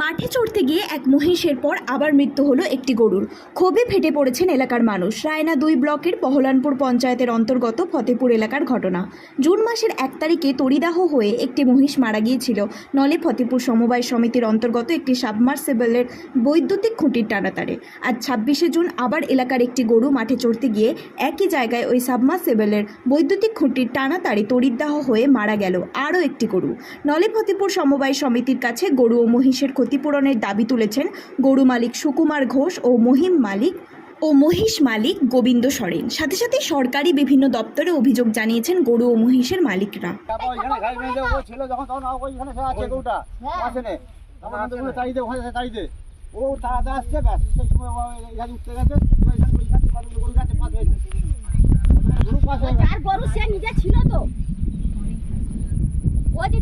মাঠে চড়তে গিয়ে এক মহিষের পর আবার মৃত্যু হলো একটি গরুর। ক্ষোভে ফেটে পড়েছেন এলাকার মানুষ। রায়না দুই ব্লকের পহলানপুর পঞ্চায়েতের অন্তর্গত ফতেপুর এলাকার ঘটনা। জুন মাসের এক তারিখে তরিদাহ হয়ে একটি মহিষ মারা গিয়েছিল। নলে ফতেপুর সমবায় সমিতির অন্তর্গত একটি সাবমার্সেবলের বৈদ্যুতিক খুঁটির টানাতারে আজ ছাব্বিশে জুন আবার এলাকার একটি গরু মাঠে চড়তে গিয়ে একই জায়গায় ওই সাবমার্সেবলের বৈদ্যুতিক খুঁটির টানাতারে তরিদাহ হয়ে মারা গেল আরও একটি গরু। নলে ফতেপুর সমবায় সমিতির কাছে গরু ও মহিষের ক্ষতিপূরণের দাবি তুলেছেন গরু মালিক সুকুমার ঘোষ ও মহিম মালিক ও মহিষ মালিক গোবিন্দ সরেন। সাথে সাথে সরকারি বিভিন্ন দপ্তরে অভিযোগ জানিয়েছেন গরু ও মহিষের মালিকরা। ও আসছে ব্যাস সেই সময় এখানে উঠতে গেছে ওইখানে ওইখানে গরু গাছে পাশ হয়েছে গরু পাশ হয়ে গেছে যার গরু সে নিজে ছিল তো।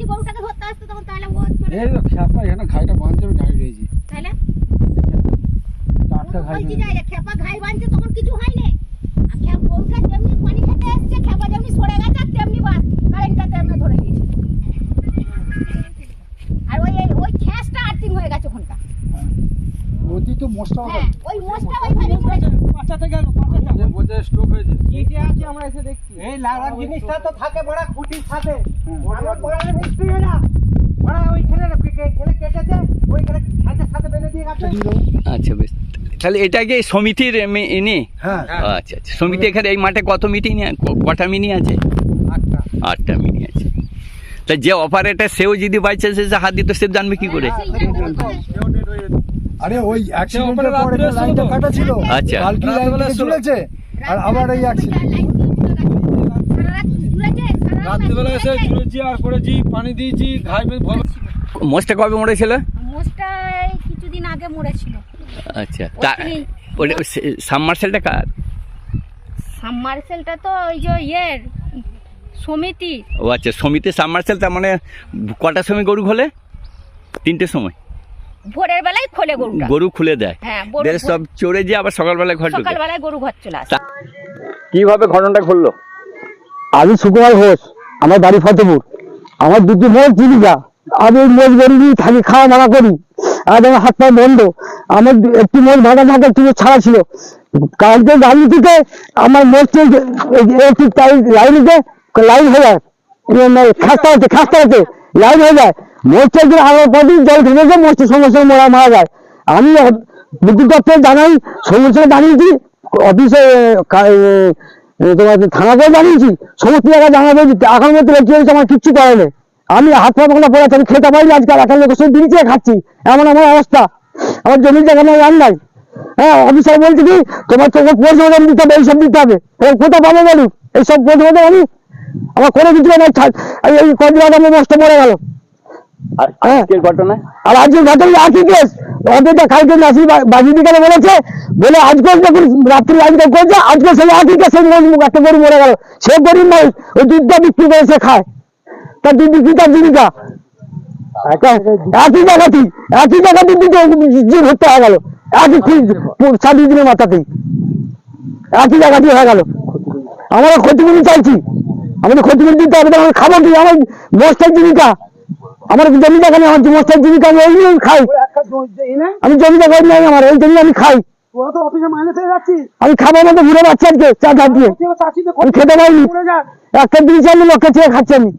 যদি গরুটাকে ধরতে আসতো তখন তাহলে ও এই তো খেপা এখানে ঘাইটা বাঁধতে আমি দাঁড়িয়ে রয়েছি। তাহলে? চারটা ঘাই বলছি খেপা ঘাই বানছে তখন কিছু হয়নি আর খেপ গরুটা যেমনি পানি খেতে এসছে খেপা যেমনি সরে গেছে আর তেমনি বাস কারেন্টটা তেমনি ধরে গেছে আর ওই ওই খ্যাসটা আর্থিং হয়ে গেছে ওখানটা অতি তো মশলা হ্যাঁ ওই মোষটা ওইখানে। পড়েছে। বাচ্চাতে গেল বাচ্চাতে বোঝায় স্ট্রোক হয়েছে। কেটে আছে আমরা এসে দেখছি। এই লাগার জিনিসটা তো থাকে বড় খুঁটির সাথে। আমার বড় মিস্ত্রি না বড় ওইখানে এখানে কেটেছে ওইখানে খাঁচের সাথে বেঁধে দিয়ে গেছে। আচ্ছা বেশ। তাহলে এটা কি সমিতির ইনি? হ্যাঁ। আচ্ছা আচ্ছা। সমিতি এখানে এই মাঠে কত মিটিং কটা মিনি আছে? আটটা। আটটা মিনি আছে। তা যে অপারেটর সেও যদি বাইচে সে হাত দিত সে জানবে কি করে? আরে ওই অ্যাক্সিডেন্টের পরে একটা লাইনটা কাটা ছিল। আচ্ছা। কালকি চলেছে আর আবার এই অ্যাক্সিডেন্ট রাত্রিবেলা এসে ঝুলেছে। আর করেছি পানি দিয়েছি ঘাই মোষটা কবে মরেছিল? মোষটা কিছুদিন আগে মরেছিল। আচ্ছা তা ওখানেই- ওটা সাবমার্সেলটা কার? সাবমার্সেলটা তো ওই যে ইয়ের সমিতি? ও আচ্ছা সমিতি সাবমার্সেল তার মানে কটার সময় গরু খোলে? তিনটের সময়। ভোরের বেলায় খোলে গরুটা। গরু খুলে দেয়। হ্যাঁ সব চড়ে যে আবার সকালবেলায় ঘর সকালবেলায় গরু ঘর চলে আসে। কীভাবে ঘটনাটা ঘটলো আমি সুকুমার ঘোষ আমার বাড়ি ফতেপুর। আমার দুটি মোষ জীবিকা আমি গরু নিয়ে থাকি খাওয়া দাওয়া করি। আর আমার হাত পা বন্ধ। আমার একটি মোষ বাঁধা থাকে একটি ছাড়া ছিল। কালকে গাড়ি থেকে আমার একটি লাইনিতে লাইন হয়ে যায়। খাস্তা হচ্ছে খাস্তা হচ্ছে লাইন হয়ে যায়। মোষটা একদিন আমার কদিন জল ঢুকেছে মোষটি সঙ্গে সঙ্গে মরা মারা যায়। আমি বিদ্যুৎ দপ্তরে জানাই সঙ্গে সঙ্গে জানিয়েছি, অফিসে তোমার থানাতেও জানিয়েছি, সমস্ত জায়গায় জানাব এখন মধ্যে রেখে হয়েছে আমার কিচ্ছু করে আমি হাত পা ভাঙা পড়ে আমি খেতে পারি আজকাল এখন লোকের সব বিড়ি খাচ্ছি। এমন আমার অবস্থা। আমার জমি জায়গা নেই রান নাই। হ্যাঁ অফিসার বলছে কি, তোমার চোখে প্রতিবেদন দিতে হবে এইসব দিতে হবে। কোথাও পাবো বলুন এইসব প্রতিবেদন আমি আমার কোনো কিছু নাই ছাড়- এই- কদিন আগে আমার নষ্ট মরে গেল। আর। আজকের ঘটনা? আর আজকে ঘটনা একই কেস? অফিসে কালকে নাসি বাজি বিকালে বলেছে? বলে আজকে যখন রাত্রি আজকে করেছে আজকে সেই একই কেসে একটা গরু মরে গেল। সে গরিব নয় ওই দুধটা বিক্রি করে সে খায়। তার দুধ বিক্রি তার জীবিকা। একই জায়গাতেই একই জায়গাতেই দুটো যে হত্যা হয়ে গেল। একই সাত দিনের মাথাতেই। একই জায়গাতেই হয়ে গেল। আমরা ক্ষতিপূরণ চাইছি। আমাদের ক্ষতিপূরণ দিতে হবে আমার খাবার দিই আমার মোস্টার জীবিকা। আমার জমি দেখা নেই আমার মোস্টার জীবিকা আমি নিয়ে খাই। আমি জমি দেখা নেই আমার ওই জমি আমি খাই। আমি খাবার মতো ঘুরে পাচ্ছি আজকে চা চা দিয়ে। আমি খেতে পাইনি। একটা জিনিস আমি লোককে চেয়ে খাচ্ছি আমি।